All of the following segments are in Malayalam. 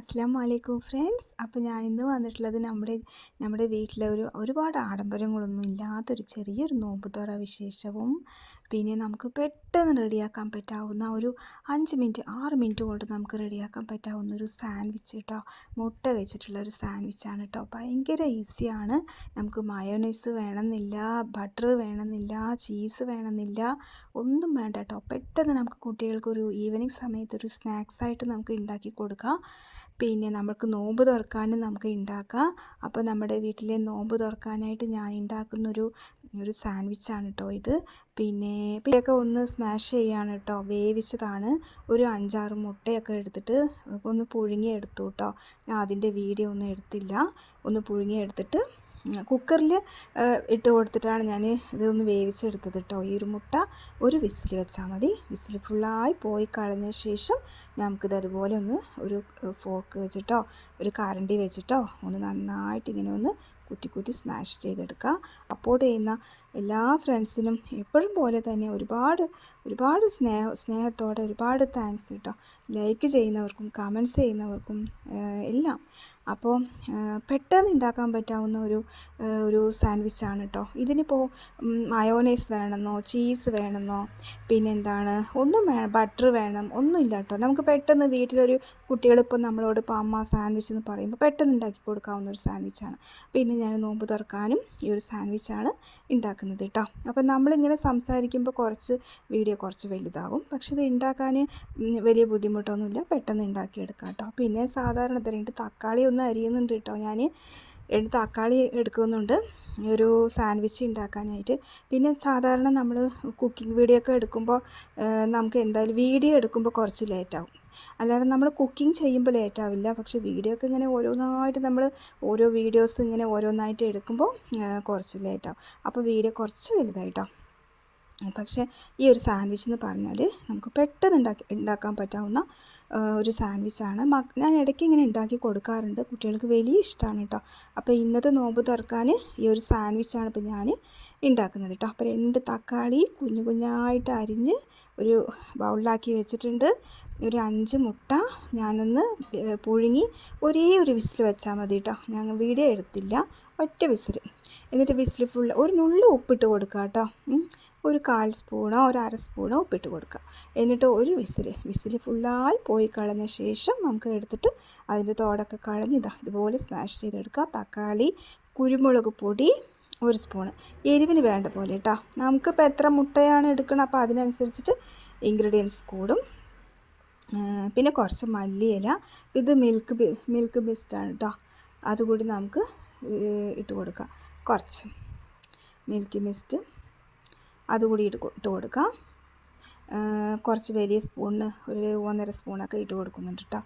അസ്സാം വലൈക്കും ഫ്രണ്ട്സ്. അപ്പോൾ ഞാൻ ഇന്ന് വന്നിട്ടുള്ളത് നമ്മുടെ നമ്മുടെ വീട്ടിലെ ഒരു ഒരുപാട് ആഡംബരങ്ങളൊന്നും ഇല്ലാത്തൊരു ചെറിയൊരു നോമ്പ് തുറ വിശേഷവും പിന്നെ നമുക്ക് പെട്ടെന്ന് റെഡിയാക്കാൻ പറ്റാവുന്ന ഒരു അഞ്ച് മിനിറ്റ് ആറ് മിനിറ്റ് കൊണ്ട് നമുക്ക് റെഡിയാക്കാൻ പറ്റാവുന്ന ഒരു സാൻഡ്വിച്ച് കേട്ടോ മുട്ട വെച്ചിട്ടുള്ള ഒരു സാൻഡ്വിച്ചാണ് കേട്ടോ ഭയങ്കര ഈസിയാണ് നമുക്ക് മയോണൈസ് വേണമെന്നില്ല ബട്ടർ വേണമെന്നില്ല ചീസ് വേണമെന്നില്ല ഒന്നും വേണ്ട കേട്ടോ പെട്ടെന്ന് നമുക്ക് കുട്ടികൾക്കൊരു ഈവനിങ് സമയത്ത് ഒരു സ്നാക്സ് ആയിട്ട് നമുക്ക് ഉണ്ടാക്കി കൊടുക്കാം. പിന്നെ നമുക്ക് നോമ്പ് തുറക്കാനും നമുക്ക് ഉണ്ടാക്കാം. അപ്പോൾ നമ്മുടെ വീട്ടിലെ നോമ്പ് തുറക്കാനായിട്ട് ഞാൻ ഉണ്ടാക്കുന്നൊരു ഒരു സാൻഡ്വിച്ചാണ് കേട്ടോ ഇത്. പിന്നെ ഇതൊക്കെ ഒന്ന് സ്മാഷ് ചെയ്യാണ് കേട്ടോ. വേവിച്ചതാണ്. ഒരു അഞ്ചാറ് മുട്ടയൊക്കെ എടുത്തിട്ട് ഒന്ന് പുഴുങ്ങി എടുത്തു കേട്ടോ. ഞാൻ അതിന്റെ വീഡിയോ ഒന്നും എടുത്തില്ല. ഒന്ന് പുഴുങ്ങി എടുത്തിട്ട് കുക്കറിൽ ഇട്ട് കൊടുത്തിട്ടാണ് ഞാൻ ഇതൊന്ന് വേവിച്ചെടുത്തത് കേട്ടോ ഈ ഒരു മുട്ട ഒരു വിസിൽ വെച്ചാൽ മതി. വിസിൽ ഫുള്ളായി പോയി കളഞ്ഞ ശേഷം നമുക്കിത് അതുപോലെ ഒന്ന് ഒരു ഫോക്ക് വെച്ചിട്ടോ ഒരു കരണ്ടി വെച്ചിട്ടോ ഒന്ന് നന്നായിട്ട് ഇങ്ങനെ ഒന്ന് കുറ്റി കുറ്റി സ്മാഷ് ചെയ്തെടുക്കുക അപ്പോർട്ട് ചെയ്യുന്ന എല്ലാ ഫ്രണ്ട്സിനും എപ്പോഴും പോലെ തന്നെ ഒരുപാട് ഒരുപാട് സ്നേഹ സ്നേഹത്തോടെ ഒരുപാട് താങ്ക്സ് കേട്ടോ ലൈക്ക് ചെയ്യുന്നവർക്കും കമൻസ് ചെയ്യുന്നവർക്കും എല്ലാം. അപ്പോൾ പെട്ടെന്ന് ഉണ്ടാക്കാൻ പറ്റാവുന്ന ഒരു ഒരു സാൻഡ്വിച്ചാണ് കേട്ടോ ഇതിനിപ്പോൾ മയോനൈസ് വേണമെന്നോ ചീസ് വേണമെന്നോ പിന്നെന്താണ് ഒന്നും വേണം ബട്ടർ വേണം ഒന്നുമില്ല കേട്ടോ നമുക്ക് പെട്ടെന്ന് വീട്ടിലൊരു കുട്ടികളിപ്പോൾ നമ്മളോട് ഇപ്പോൾ അമ്മ സാൻഡ്വിച്ച് എന്ന് പറയുമ്പോൾ പെട്ടെന്ന് ഉണ്ടാക്കി കൊടുക്കാവുന്ന ഒരു സാൻഡ്വിച്ചാണ് പിന്നെ ഞാൻ നോമ്പ് തുറക്കാനും ഈ ഒരു സാൻഡ്വിച്ചാണ് ഉണ്ടാക്കുന്നത് കേട്ടോ അപ്പോൾ നമ്മളിങ്ങനെ സംസാരിക്കുമ്പോൾ കുറച്ച് വീഡിയോ കുറച്ച് വലുതാവും. പക്ഷേ ഇത് ഉണ്ടാക്കാൻ വലിയ ബുദ്ധിമുട്ടൊന്നുമില്ല. പെട്ടെന്ന് ഉണ്ടാക്കിയെടുക്കാം കേട്ടോ പിന്നെ സാധാരണ രണ്ട് തക്കാളി ഒന്ന് അരിയുന്നുണ്ട് കേട്ടോ. ഞാൻ രണ്ട് തക്കാളി എടുക്കുന്നുണ്ട്. ഒരു സാൻഡ്വിച്ച് ഉണ്ടാക്കാനായിട്ട്. പിന്നെ സാധാരണ നമ്മൾ കുക്കിംഗ് വീഡിയോ ഒക്കെ എടുക്കുമ്പോൾ നമുക്ക് എന്തായാലും വീഡിയോ എടുക്കുമ്പോൾ കുറച്ച് ലേറ്റാവും അല്ലാതെ നമ്മൾ കുക്കിംഗ് ചെയ്യുമ്പോൾ ലേറ്റാവില്ല പക്ഷേ വീഡിയോ ഒക്കെ ഇങ്ങനെ ഓരോന്നായിട്ട് നമ്മൾ ഓരോ വീഡിയോസ് ഇങ്ങനെ ഓരോന്നായിട്ട് എടുക്കുമ്പോൾ കുറച്ച് ലേറ്റാവും അപ്പോൾ വീഡിയോ കുറച്ച് വലുതായിട്ടോ പക്ഷേ ഈ ഒരു സാൻഡ്വിച്ച് എന്ന് പറഞ്ഞാൽ നമുക്ക് പെട്ടെന്ന് ഉണ്ടാക്കി ഉണ്ടാക്കാൻ പറ്റാവുന്ന ഒരു സാൻഡ്വിച്ചാണ് ഞാൻ ഇടയ്ക്ക് ഇങ്ങനെ ഉണ്ടാക്കി കൊടുക്കാറുണ്ട്. കുട്ടികൾക്ക് വലിയ ഇഷ്ടമാണ് കേട്ടോ അപ്പോൾ ഇന്നത്തെ നോമ്പ് തുറക്കാൻ ഈ ഒരു സാൻഡ്വിച്ചാണ് ഇപ്പോൾ ഞാൻ ഉണ്ടാക്കുന്നത് കേട്ടോ അപ്പോൾ രണ്ട് തക്കാളി കുഞ്ഞു കുഞ്ഞായിട്ട് അരിഞ്ഞ് ഒരു ബൗളിലാക്കി വെച്ചിട്ടുണ്ട്. ഒരു അഞ്ച് മുട്ട ഞാനൊന്ന് പുഴുങ്ങി ഒരേ ഒരു വിസിൽ വെച്ചാൽ മതി കേട്ടോ ഞാൻ വീഡിയോ എടുത്തില്ല. ഒറ്റ വിസിൽ എന്നിട്ട് വിസിൽ ഫുൾ ഒരു നുള്ളു ഉപ്പിട്ട് കൊടുക്കുക കേട്ടോ ഒരു കാൽ സ്പൂണോ ഒരു അര സ്പൂണോ ഉപ്പിട്ട് കൊടുക്കുക. എന്നിട്ട് ഒരു വിസിൽ വിസിൽ ഫുള്ളായി പോയി കളഞ്ഞ ശേഷം നമുക്ക് എടുത്തിട്ട് അതിന്റെ തോടൊക്കെ കളഞ്ഞ് ഇതാ ഇതുപോലെ സ്മാഷ് ചെയ്തെടുക്കുക. തക്കാളി കുരുമുളക് പൊടി ഒരു സ്പൂണ്. എരിവിന് വേണ്ട പോലെ കേട്ടോ നമുക്കിപ്പോൾ എത്ര മുട്ടയാണ് എടുക്കണം അപ്പോൾ അതിനനുസരിച്ചിട്ട് ഇൻഗ്രീഡിയൻസ് കൂടും. പിന്നെ കുറച്ച് മല്ലിയില. ഇത് മിൽക്ക് മിൽക്ക് ബിസ്റ്റാണ് കേട്ടോ അതുകൂടി നമുക്ക് ഇട്ട് കൊടുക്കാം കുറച്ച് മിൽക്ക് മിസ്റ്റ് അതുകൂടി ഇട്ട് ഇട്ട് കൊടുക്കാം. കുറച്ച് വലിയ സ്പൂണിന് ഒരു ഒന്നര സ്പൂണൊക്കെ ഇട്ട് കൊടുക്കുന്നുണ്ട് കേട്ടോ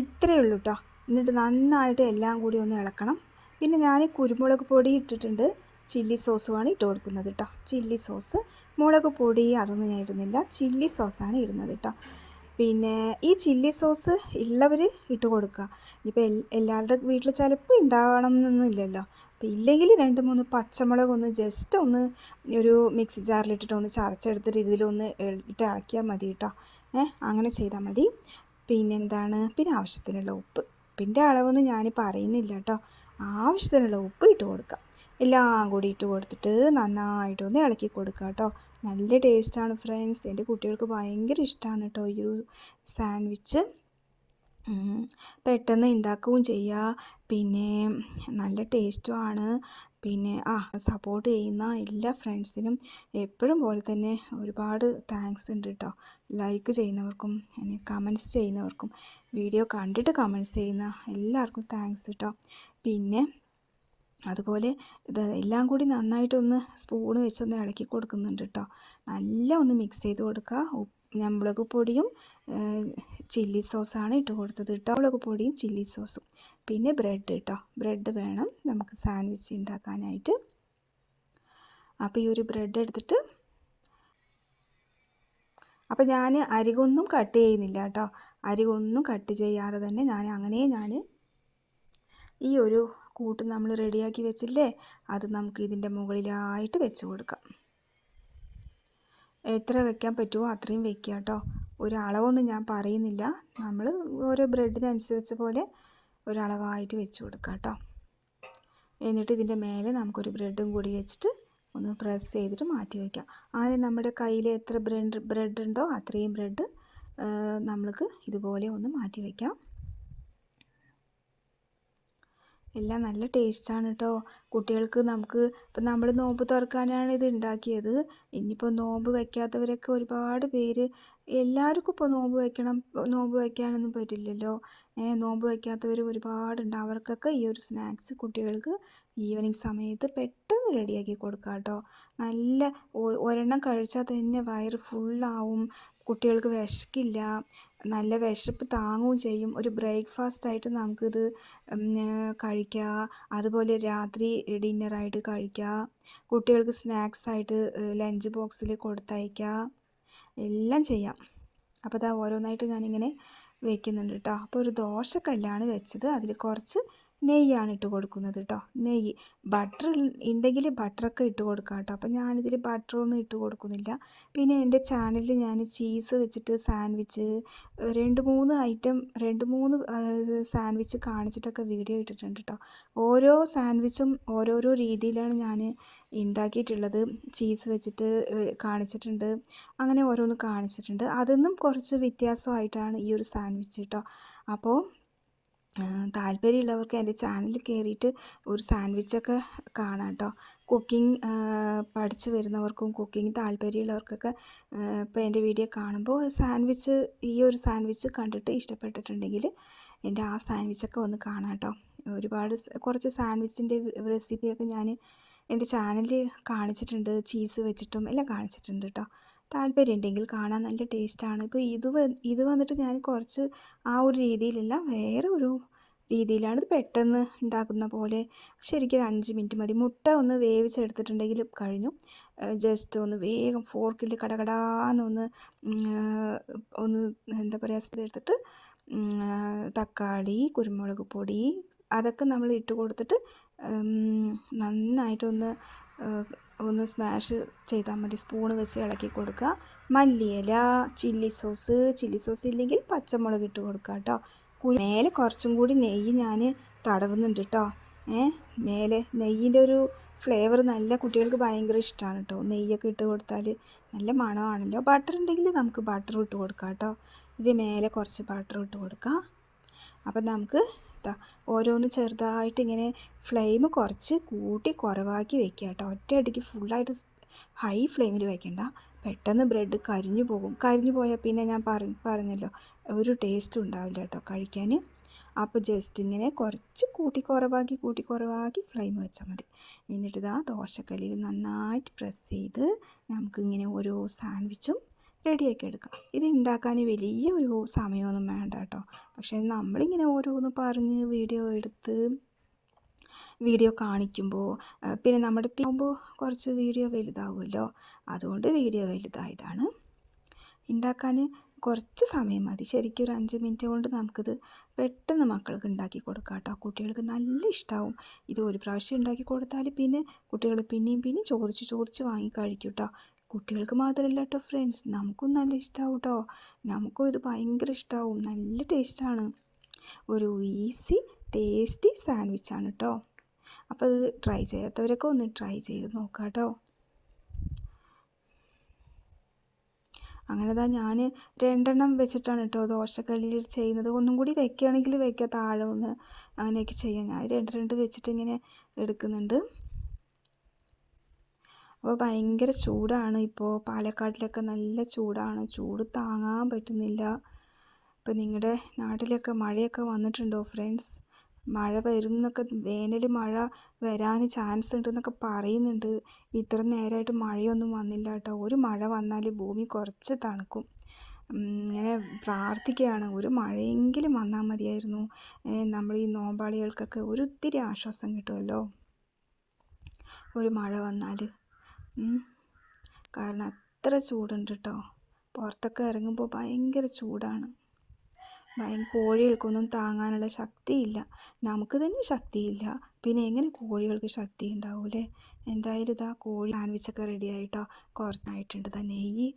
ഇത്രയേ ഉള്ളൂ കേട്ടോ എന്നിട്ട് നന്നായിട്ട് എല്ലാം കൂടി ഒന്ന് ഇളക്കണം. പിന്നെ ഞാൻ കുരുമുളക് പൊടി ഇട്ടിട്ടുണ്ട്. ചില്ലി സോസുമാണ് ഇട്ട് കൊടുക്കുന്നത് കേട്ടോ ചില്ലി സോസ്. മുളക് പൊടി അതൊന്നും ഞാൻ ഇടുന്നില്ല. ചില്ലി സോസാണ് ഇടുന്നത് കേട്ടോ പിന്നെ ഈ ചില്ലി സോസ് ഉള്ളവർ ഇട്ട് കൊടുക്കുക ഇനിയിപ്പോൾ എല്ലാവരുടെ വീട്ടിൽ ചിലപ്പോൾ ഉണ്ടാകണം എന്നൊന്നുമില്ലല്ലോ അപ്പോൾ ഇല്ലെങ്കിൽ രണ്ട് മൂന്ന് പച്ചമുളക് ഒന്ന് ജസ്റ്റ് ഒന്ന് ഒരു മിക്സി ജാറിലിട്ടിട്ട് ഒന്ന് ചതച്ചെടുത്തിട്ട് ഇതിലൊന്ന് ഇട്ട് ഇളക്കിയാൽ മതി കേട്ടോ ഏഹ് അങ്ങനെ ചെയ്താൽ മതി. പിന്നെ എന്താണ്? പിന്നെ ആവശ്യത്തിനുള്ള ഉപ്പ്. ഉപ്പിന്റെ അളവൊന്നും ഞാൻ പറയുന്നില്ല കേട്ടോ ആവശ്യത്തിനുള്ള ഉപ്പ് ഇട്ട് കൊടുക്കാം. എല്ലാം കൂടി ഇട്ട് കൊടുത്തിട്ട് നന്നായിട്ടൊന്ന് ഇളക്കി കൊടുക്കുക കേട്ടോ. നല്ല ടേസ്റ്റാണ് ഫ്രണ്ട്സ് എന്റെ കുട്ടികൾക്ക് ഭയങ്കര ഇഷ്ടമാണ് കേട്ടോ ഈ ഒരു സാൻഡ്വിച്ച് പെട്ടെന്ന് ഉണ്ടാക്കുകയും ചെയ്യുക പിന്നെ നല്ല ടേസ്റ്റുമാണ് പിന്നെ ആ സപ്പോർട്ട് ചെയ്യുന്ന എല്ലാ ഫ്രണ്ട്സിനും എപ്പോഴും പോലെ തന്നെ ഒരുപാട് താങ്ക്സ് ഉണ്ട് കേട്ടോ. ലൈക്ക് ചെയ്യുന്നവർക്കും കമൻസ് ചെയ്യുന്നവർക്കും വീഡിയോ കണ്ടിട്ട് കമൻസ് ചെയ്യുന്ന എല്ലാവർക്കും താങ്ക്സ് കേട്ടോ. പിന്നെ അതുപോലെ ഇത് എല്ലാം കൂടി നന്നായിട്ടൊന്ന് സ്പൂണ് വെച്ചൊന്ന് ഇളക്കി കൊടുക്കുന്നുണ്ട് കേട്ടോ നല്ല ഒന്ന് മിക്സ് ചെയ്ത് കൊടുക്കുക മുളക് പൊടിയും ചില്ലി സോസാണ് ഇട്ട് കൊടുത്തത് കേട്ടോ മുളക് പൊടിയും ചില്ലി സോസും പിന്നെ ബ്രെഡ് കേട്ടോ ബ്രെഡ് വേണം നമുക്ക് സാൻഡ്വിച്ച് ഉണ്ടാക്കാനായിട്ട് അപ്പോൾ ഈ ഒരു ബ്രെഡ് എടുത്തിട്ട് അപ്പോൾ ഞാൻ അരികൊന്നും കട്ട് ചെയ്യുന്നില്ല കേട്ടോ അരികൊന്നും കട്ട് ചെയ്യാതെ തന്നെ ഞാൻ അങ്ങനെ ഞാൻ ഈ ഒരു കൂട്ട് നമ്മൾ റെഡിയാക്കി വെച്ചില്ലേ അത് നമുക്ക് ഇതിന്റെ മുകളിലായിട്ട് വെച്ച് കൊടുക്കാം. എത്ര വെക്കാൻ പറ്റുമോ അത്രയും വെക്കുക കേട്ടോ. ഒരളവൊന്നും ഞാൻ പറയുന്നില്ല. നമ്മൾ ഓരോ ബ്രെഡിനനുസരിച്ച് പോലെ ഒരളവായിട്ട് വെച്ച് കൊടുക്കാം കേട്ടോ. എന്നിട്ട് ഇതിന്റെ മേലെ നമുക്കൊരു ബ്രെഡും കൂടി വെച്ചിട്ട് ഒന്ന് പ്രസ് ചെയ്തിട്ട് മാറ്റി വയ്ക്കാം. അങ്ങനെ നമ്മുടെ കയ്യിൽ എത്ര ബ്രെഡ് ബ്രെഡ് ഉണ്ടോ അത്രയും ബ്രെഡ് നമ്മൾക്ക് ഇതുപോലെ ഒന്ന് മാറ്റി വയ്ക്കാം. എല്ലാം നല്ല ടേസ്റ്റാണ് കേട്ടോ കുട്ടികൾക്ക് നമുക്ക് ഇപ്പം നമ്മൾ നോമ്പ് തുറക്കാനാണ് ഇത് ഉണ്ടാക്കിയത്. ഇനിയിപ്പോൾ നോമ്പ് വയ്ക്കാത്തവരൊക്കെ ഒരുപാട് പേര് എല്ലാവർക്കും ഇപ്പോൾ നോമ്പ് വയ്ക്കണം നോമ്പ് വയ്ക്കാനൊന്നും പറ്റില്ലല്ലോ. നോമ്പ് വയ്ക്കാത്തവർ ഒരുപാടുണ്ട്. അവർക്കൊക്കെ ഈ ഒരു സ്നാക്സ് കുട്ടികൾക്ക് ഈവനിങ് സമയത്ത് പെട്ടെന്ന് റെഡിയാക്കി കൊടുക്കാം കേട്ടോ നല്ല ഒരെണ്ണം കഴിച്ചാൽ തന്നെ വയറ് ഫുള്ളാവും. കുട്ടികൾക്ക് വിശക്കില്ല. നല്ല വിശപ്പ് താങ്ങുകയും ചെയ്യും. ഒരു ബ്രേക്ക്ഫാസ്റ്റ് ആയിട്ട് നമുക്കിത് കഴിക്കുക അതുപോലെ രാത്രി ഡിന്നറായിട്ട് കഴിക്കുക കുട്ടികൾക്ക് സ്നാക്സ് ആയിട്ട് ലഞ്ച് ബോക്സിൽ കൊടുത്തയക്കുക എല്ലാം ചെയ്യാം. അപ്പോൾ അത് ഓരോന്നായിട്ട് ഞാനിങ്ങനെ വയ്ക്കുന്നുണ്ട് കേട്ടോ അപ്പോൾ ഒരു ദോശക്കല്ലാണ് വെച്ചത്. അതിൽ കുറച്ച് നെയ്യാണ് ഇട്ട് കൊടുക്കുന്നത് കേട്ടോ നെയ്യ്. ബട്ടർ ഉണ്ടെങ്കിൽ ബട്ടറൊക്കെ ഇട്ട് കൊടുക്കാം കേട്ടോ അപ്പോൾ ഞാനിതിൽ ബട്ടറൊന്നും ഇട്ട് കൊടുക്കുന്നില്ല. പിന്നെ എന്റെ ചാനലിൽ ഞാൻ ചീസ് വെച്ചിട്ട് സാൻഡ്വിച്ച് രണ്ട് മൂന്ന് ഐറ്റം രണ്ട് മൂന്ന് സാൻഡ്വിച്ച് കാണിച്ചിട്ടൊക്കെ വീഡിയോ ഇട്ടിട്ടുണ്ട് കേട്ടോ ഓരോ സാൻഡ്വിച്ചും ഓരോരോ രീതിയിലാണ് ഞാൻ ഉണ്ടാക്കിയിട്ടുള്ളത് ചീസ് വെച്ചിട്ട് കാണിച്ചിട്ടുണ്ട്. അങ്ങനെ ഓരോന്ന് കാണിച്ചിട്ടുണ്ട്. അതൊന്നും കുറച്ച് വ്യത്യാസമായിട്ടാണ് ഈ ഒരു സാൻഡ്വിച്ച് കേട്ടോ അപ്പോൾ താല്പര്യമുള്ളവർക്ക് എന്റെ ചാനലിൽ കയറിയിട്ട് ഒരു സാൻഡ്വിച്ചൊക്കെ കാണാം കേട്ടോ കുക്കിംഗ് പഠിച്ചു വരുന്നവർക്കും കുക്കിംഗ് താല്പര്യമുള്ളവർക്കൊക്കെ ഇപ്പോൾ എന്റെ വീഡിയോ കാണുമ്പോൾ സാൻഡ്വിച്ച് ഈ ഒരു സാൻഡ്വിച്ച് കണ്ടിട്ട് ഇഷ്ടപ്പെട്ടിട്ടുണ്ടെങ്കിൽ എന്റെ ആ സാൻഡ്വിച്ചൊക്കെ ഒന്ന് കാണാം കേട്ടോ ഒരുപാട് കുറച്ച് സാൻഡ്വിച്ചിന്റെ റെസിപ്പിയൊക്കെ ഞാൻ എന്റെ ചാനലിൽ കാണിച്ചിട്ടുണ്ട്. ചീസ് വെച്ചിട്ടും എല്ലാം കാണിച്ചിട്ടുണ്ട് കേട്ടോ താല്പര്യം ഉണ്ടെങ്കിൽ കാണാൻ നല്ല ടേസ്റ്റാണ് ഇപ്പോൾ ഇത് ഇത് വന്നിട്ട് ഞാൻ കുറച്ച് ആ ഒരു രീതിയിലല്ല വേറെ ഒരു രീതിയിലാണ് ഇത് പെട്ടെന്ന് ഉണ്ടാക്കുന്ന പോലെ. ശരിക്കും ഒരു അഞ്ച് മിനിറ്റ് മതി. മുട്ട ഒന്ന് വേവിച്ചെടുത്തിട്ടുണ്ടെങ്കിൽ കഴിഞ്ഞു. ജസ്റ്റ് ഒന്ന് വേഗം ഫോർക്കിൽ കടകടാന്നൊന്ന് ഒന്ന് എന്താ പറയുക എടുത്തിട്ട് തക്കാളി കുരുമുളക് പൊടി അതൊക്കെ നമ്മൾ ഇട്ട് കൊടുത്തിട്ട് നന്നായിട്ടൊന്ന് ഒന്ന് സ്മാഷ് ചെയ്താൽ മതി. സ്പൂൺ വെച്ച് ഇളക്കി കൊടുക്കുക. മല്ലിയില ചില്ലി സോസ് ചില്ലി സോസ് ഇല്ലെങ്കിൽ പച്ചമുളക് ഇട്ട് കൊടുക്കുക കേട്ടോ മേലെ കുറച്ചും കൂടി നെയ്യ് ഞാൻ തടവുന്നുണ്ട് കേട്ടോ ഏ മേലെ നെയ്യിന്റെ ഒരു ഫ്ലേവർ നല്ല കുട്ടികൾക്ക് ഭയങ്കര ഇഷ്ടമാണ് കേട്ടോ നെയ്യൊക്കെ ഇട്ട് കൊടുത്താൽ നല്ല മണമാണല്ലോ. ബട്ടർ ഉണ്ടെങ്കിൽ നമുക്ക് ബട്ടർ ഇട്ട് കൊടുക്കാം കേട്ടോ ഇതിന്റെ മേലെ കുറച്ച് ബട്ടർ ഇട്ട് കൊടുക്കാം. അപ്പം നമുക്ക് ഇതാ ഓരോന്ന് ചെറുതായിട്ട് ഇങ്ങനെ ഫ്ലെയിം കുറച്ച് കൂട്ടി കുറവാക്കി വെക്കുക കേട്ടോ. ഒറ്റയടിക്ക് ഫുള്ളായിട്ട് ഹൈ ഫ്ലെയിമിൽ വെക്കണ്ട. പെട്ടെന്ന് ബ്രെഡ് കരിഞ്ഞു പോകും. കരിഞ്ഞു പോയാൽ പിന്നെ ഞാൻ പറഞ്ഞല്ലോ ഒരു ടേസ്റ്റ് ഉണ്ടാവില്ല കേട്ടോ കഴിക്കാൻ അപ്പോൾ ജസ്റ്റ് ഇങ്ങനെ കുറച്ച് കൂട്ടി കുറവാക്കി കൂട്ടി കുറവാക്കി ഫ്ലെയിം വെച്ചാൽ മതി. എന്നിട്ട് ഇതാ ദോശക്കല്ലിൽ നന്നായിട്ട് പ്രസ് ചെയ്ത് നമുക്കിങ്ങനെ ഓരോ സാൻഡ്വിച്ചും റെഡിയാക്കി എടുക്കാം. ഇത് ഉണ്ടാക്കാൻ വലിയ ഒരു സമയമൊന്നും വേണ്ട കേട്ടോ. പക്ഷേ നമ്മളിങ്ങനെ ഓരോന്ന് പറഞ്ഞ് വീഡിയോ എടുത്ത് വീഡിയോ കാണിക്കുമ്പോൾ പിന്നെ നമ്മുടെ ആകുമ്പോൾ കുറച്ച് വീഡിയോ വലുതാവുമല്ലോ. അതുകൊണ്ട് വീഡിയോ വലുതായതാണ്. ഉണ്ടാക്കാൻ കുറച്ച് സമയം മതി. ശരിക്കും ഒരു അഞ്ച് മിനിറ്റ് കൊണ്ട് നമുക്കിത് പെട്ടെന്ന് മക്കൾക്ക് ഉണ്ടാക്കി കൊടുക്കാം കേട്ടോ. കുട്ടികൾക്ക് നല്ല ഇഷ്ടമാവും ഇത് ഒരു പ്രാവശ്യം ഉണ്ടാക്കി കൊടുത്താൽ പിന്നെ കുട്ടികൾ പിന്നെയും പിന്നെയും ചോദിച്ച് ചോദിച്ച് വാങ്ങി കഴിക്കും കേട്ടോ. കുട്ടികൾക്ക് മാത്രമല്ല കേട്ടോ ഫ്രണ്ട്സ് നമുക്കും നല്ല ഇഷ്ടമാവും കേട്ടോ നമുക്കും ഇത് ഭയങ്കര ഇഷ്ടമാവും നല്ല ടേസ്റ്റാണ് ഒരു ഈസി ടേസ്റ്റി സാൻഡ്വിച്ചാണ് കേട്ടോ അപ്പോൾ അത് ട്രൈ ചെയ്യാത്തവരൊക്കെ ഒന്ന് ട്രൈ ചെയ്ത് നോക്കാം കേട്ടോ അങ്ങനെ താ ഞാൻ രണ്ടെണ്ണം വെച്ചിട്ടാണ് കേട്ടോ ദോശക്കല്ലിൽ ചെയ്യുന്നത്. ഒന്നും കൂടി വെക്കുകയാണെങ്കിൽ വെക്കുക താഴെ ഒന്ന് അങ്ങനെയൊക്കെ ചെയ്യാം. ഞാൻ രണ്ട് രണ്ട് വെച്ചിട്ട് ഇങ്ങനെ എടുക്കുന്നുണ്ട്. അപ്പോൾ ഭയങ്കര ചൂടാണ്. ഇപ്പോൾ പാലക്കാട്ടിലൊക്കെ നല്ല ചൂടാണ്. ചൂട് താങ്ങാൻ പറ്റുന്നില്ല. ഇപ്പോൾ നിങ്ങളുടെ നാട്ടിലൊക്കെ മഴയൊക്കെ വന്നിട്ടുണ്ടോ ഫ്രണ്ട്സ്? മഴ വരും എന്നൊക്കെ വേനൽ മഴ വരാൻ ചാൻസ് ഉണ്ടെന്നൊക്കെ പറയുന്നുണ്ട്. ഇത്ര നേരമായിട്ട് മഴയൊന്നും വന്നില്ല കേട്ടോ. ഒരു മഴ വന്നാൽ ഭൂമി കുറച്ച് തണുക്കും. ഇങ്ങനെ പ്രാർത്ഥിക്കുകയാണ്. ഒരു മഴയെങ്കിലും വന്നാൽ മതിയായിരുന്നു. നമ്മൾ ഈ നോമ്പാളികൾക്കൊക്കെ ഒരു ഒത്തിരി ആശ്വാസം കിട്ടുമല്ലോ? ഒരു മഴ വന്നാൽ. കാരണം അത്ര ചൂടുണ്ട് കേട്ടോ പുറത്തൊക്കെ ഇറങ്ങുമ്പോൾ ഭയങ്കര ചൂടാണ്. ഭയങ്കര കോഴികൾക്കൊന്നും താങ്ങാനുള്ള ശക്തിയില്ല. നമുക്ക് തന്നെ ശക്തിയില്ല. പിന്നെ എങ്ങനെ കോഴികൾക്ക് ശക്തി ഉണ്ടാവൂലേ? എന്തായാലും ഇതാ കോഴി സാൻഡ്വിച്ചൊക്കെ റെഡി ആയിട്ടോ? കുറച്ചായിട്ടുണ്ട് ഇതാ നെയ്യ്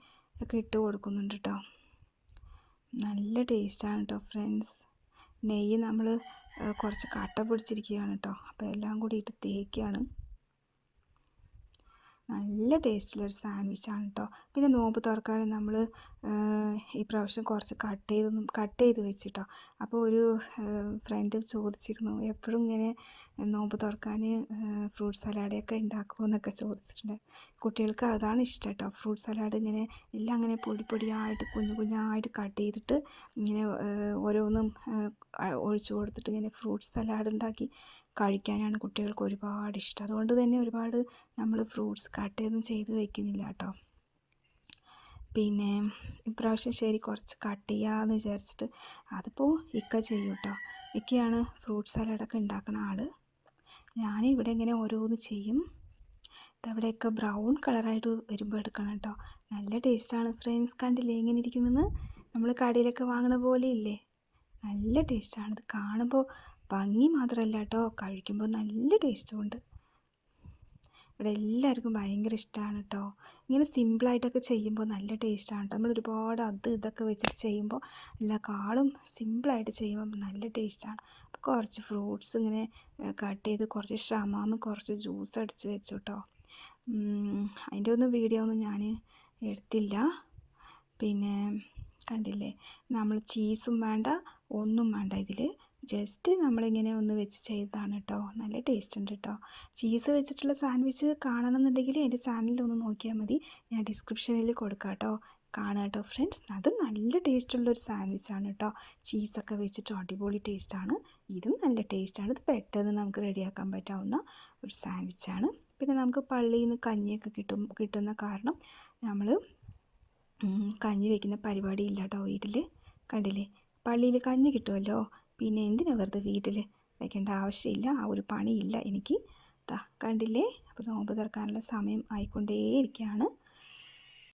ഒക്കെ ഇട്ട് കൊടുക്കുന്നുണ്ട് കേട്ടോ നല്ല ടേസ്റ്റാണ് കേട്ടോ ഫ്രണ്ട്സ് നെയ്യ് നമ്മൾ കുറച്ച് കട്ട പിടിച്ചിരിക്കുകയാണ് കേട്ടോ അപ്പോൾ എല്ലാം കൂടി ഇട്ട് തേക്കുകയാണ്. നല്ല ടേസ്റ്റുള്ളൊരു സാൻഡ്വിച്ചാണ് കേട്ടോ പിന്നെ നോമ്പ് തുറക്കാൻ നമ്മൾ ഈ പ്രാവശ്യം കുറച്ച് കട്ട് ചെയ്ത് കട്ട് ചെയ്ത് വെച്ചിട്ടോ. അപ്പോൾ ഒരു ഫ്രണ്ട് ചോദിച്ചിരുന്നു എപ്പോഴും ഇങ്ങനെ നോമ്പ് തുറക്കാൻ ഫ്രൂട്ട് സലാഡൊക്കെ ഉണ്ടാക്കുമോ എന്നൊക്കെ ചോദിച്ചിട്ടുണ്ട്. കുട്ടികൾക്ക് അതാണ് ഇഷ്ടം കേട്ടോ ഫ്രൂട്ട് സലാഡ് ഇങ്ങനെ എല്ലാം അങ്ങനെ പൊടി പൊടിയായിട്ട് കുഞ്ഞു കുഞ്ഞായിട്ട് കട്ട് ചെയ്തിട്ട് ഇങ്ങനെ ഓരോന്നും ഒഴിച്ചു കൊടുത്തിട്ട് ഇങ്ങനെ ഫ്രൂട്ട് സലാഡ് ഉണ്ടാക്കി കഴിക്കാനാണ് കുട്ടികൾക്ക് ഒരുപാട് ഇഷ്ടം. അതുകൊണ്ട് തന്നെ ഒരുപാട് നമ്മൾ ഫ്രൂട്ട്സ് കട്ട് ചെയ്ത് വെക്കുന്നില്ല കേട്ടോ. പിന്നെ ഇപ്രാവശ്യം ശരി കുറച്ച് കട്ട് ചെയ്യാമെന്ന് വിചാരിച്ചിട്ട് അതിപ്പോൾ ഇക്ക ചെയ്യും കേട്ടോ. ഇക്കയാണ് ഫ്രൂട്ട് സലാഡൊക്കെ ഉണ്ടാക്കുന്ന ആൾ ഞാനിവിടെ ഇങ്ങനെ ഓരോന്ന് ചെയ്യും. ഇതവിടെയൊക്കെ ബ്രൗൺ കളറായിട്ട് വരുമ്പോൾ എടുക്കണം കേട്ടോ. നല്ല ടേസ്റ്റാണ് ഫ്രണ്ട്സ്. കണ്ടില്ലേ എങ്ങനെ ഇരിക്കുമെന്ന് നമ്മൾ കടയിലൊക്കെ വാങ്ങണ പോലെ ഇല്ലേ? നല്ല ടേസ്റ്റാണ് ഇത് കാണുമ്പോൾ ഭംഗി മാത്രമല്ല കേട്ടോ. കഴിക്കുമ്പോൾ നല്ല ടേസ്റ്റും ഉണ്ട്. ഇവിടെ എല്ലാവർക്കും ഭയങ്കര ഇഷ്ടമാണ് കേട്ടോ. ഇങ്ങനെ സിമ്പിളായിട്ടൊക്കെ ചെയ്യുമ്പോൾ നല്ല ടേസ്റ്റാണ് കേട്ടോ. നമ്മൾ ഒരുപാട് അത് ഇതൊക്കെ വെച്ചിട്ട് ചെയ്യുമ്പോൾ കാളും സിമ്പിളായിട്ട് ചെയ്യുമ്പോൾ നല്ല ടേസ്റ്റാണ് അപ്പോൾ കുറച്ച് ഫ്രൂട്ട്സ് ഇങ്ങനെ കട്ട് ചെയ്ത് കുറച്ച് ഷമാമ് കുറച്ച് ജ്യൂസ് അടിച്ച് വെച്ചു കേട്ടോ. അതിന്റെ ഒന്നും വീഡിയോ ഒന്നും ഞാൻ എടുത്തില്ല. പിന്നെ കണ്ടില്ലേ? നമ്മൾ ചീസും വേണ്ട ഒന്നും വേണ്ട ഇതിൽ ജസ്റ്റ് നമ്മളിങ്ങനെ ഒന്ന് വെച്ച് ചെയ്തതാണ് കേട്ടോ നല്ല ടേസ്റ്റ് ഉണ്ട് കേട്ടോ ചീസ് വെച്ചിട്ടുള്ള സാൻഡ്വിച്ച് കാണണമെന്നുണ്ടെങ്കിൽ എന്റെ ചാനലിൽ ഒന്ന് നോക്കിയാൽ മതി. ഞാൻ ഡിസ്ക്രിപ്ഷനിൽ കൊടുക്കാം കേട്ടോ കാണുക കേട്ടോ ഫ്രണ്ട്സ് അതും നല്ല ടേസ്റ്റുള്ളൊരു സാൻഡ്വിച്ചാണ് കേട്ടോ ചീസൊക്കെ വെച്ചിട്ട് അടിപൊളി ടേസ്റ്റാണ് ഇതും നല്ല ടേസ്റ്റാണ് ഇത് പെട്ടെന്ന് നമുക്ക് റെഡിയാക്കാൻ പറ്റാവുന്ന ഒരു സാൻഡ്വിച്ചാണ് പിന്നെ നമുക്ക് പള്ളിയിൽ നിന്ന് കഞ്ഞിയൊക്കെ കിട്ടും കിട്ടുന്ന കാരണം നമ്മൾ കഞ്ഞി വയ്ക്കുന്ന പരിപാടി ഇല്ല കേട്ടോ വീട്ടിൽ കണ്ടില്ലേ? പള്ളിയിൽ കഞ്ഞി കിട്ടുമല്ലോ പിന്നെ എന്തിനാ വെറുതെ വീട്ടിൽ വയ്ക്കേണ്ട ആവശ്യമില്ല ആ ഒരു പണിയില്ല എനിക്ക്. ദാ കണ്ടില്ലേ? അപ്പോൾ നോമ്പ് തുറക്കാനുള്ള സമയം ആയിക്കൊണ്ടേയിരിക്കുകയാണ്.